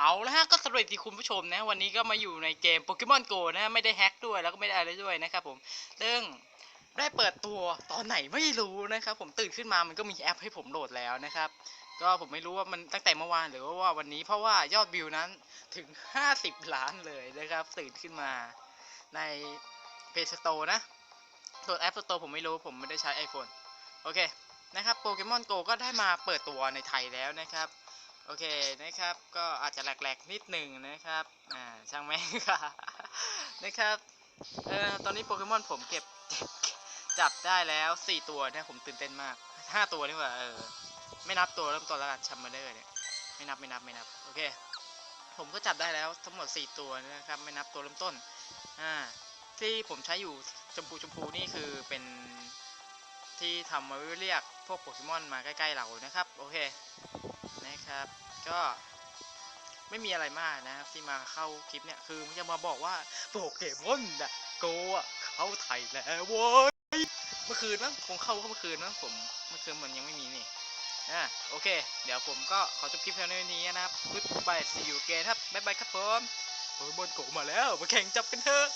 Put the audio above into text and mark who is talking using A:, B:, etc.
A: เอาละฮะก็สวัสดีคุณผู้ชมนะวันนี้ก็มาอยู่ในเกมโปเกมอนโกนะ ไม่ได้แฮ็กด้วยแล้วก็ไม่ได้อะไรด้วยนะครับผมซึ่งได้เปิดตัวตอนไหนไม่รู้นะครับผมตื่นขึ้นมามันก็มีแอปให้ผมโหลดแล้วนะครับก็ผมไม่รู้ว่ามันตั้งแต่เมื่อวานหรือว่าวันนี้เพราะว่ายอดวิวนั้นถึง 50 ล้านเลยนะครับตื่นขึ้นมาใน Play Store นะส่วน App Store ผมไม่รู้ผมไม่ได้ใช้ iPhone โอเคนะครับโปเกมอนโกก็ได้มาเปิดตัวในไทยแล้วนะครับ โอเคนะครับ ก็อาจจะแหลกๆนิดหนึ่งนะครับ อ่า ช่างแม่งค่ะนะครับ เอ่อ ตอนนี้โปเกมอนผมเก็บจับได้แล้วสี่ตัวนะผมตื่นเต้นมากห้าตัวนี่ว่า เออ ไม่นับตัวเริ่มต้นแล้วกันชัมเบอร์เดอร์เนี่ย ไม่นับไม่นับไม่นับ โอเค ผมก็จับได้แล้วทั้งหมดสี่ตัวนะครับ ไม่นับตัวเริ่มต้น อ่า ที่ผมใช้อยู่ชมพูชมพูนี่คือเป็นที่ทำมาเรียกพวกโปเกมอนมาใกล้ๆเรานะครับ โอเค นะครับ ก็ไม่มีอะไรมากนะครับที่มาเข้าคลิปเนี่ยคือจะมาบอกว่าโปเกมอนอะโกะเข้าไทยแล้วเว้ยเมื่อคืนมั้งคงเข้าเมื่อคืนมั้งผมเมื่อคืนมันยังไม่มีนี่อะโอเค เดี๋ยวผมก็ขอจบคลิปเพียงเท่านี้นะครับ Goodbye see you again ครับบ๊ายบายครับผมโปเกมอนโกมาแล้วมาแข่งจับกันเถอะ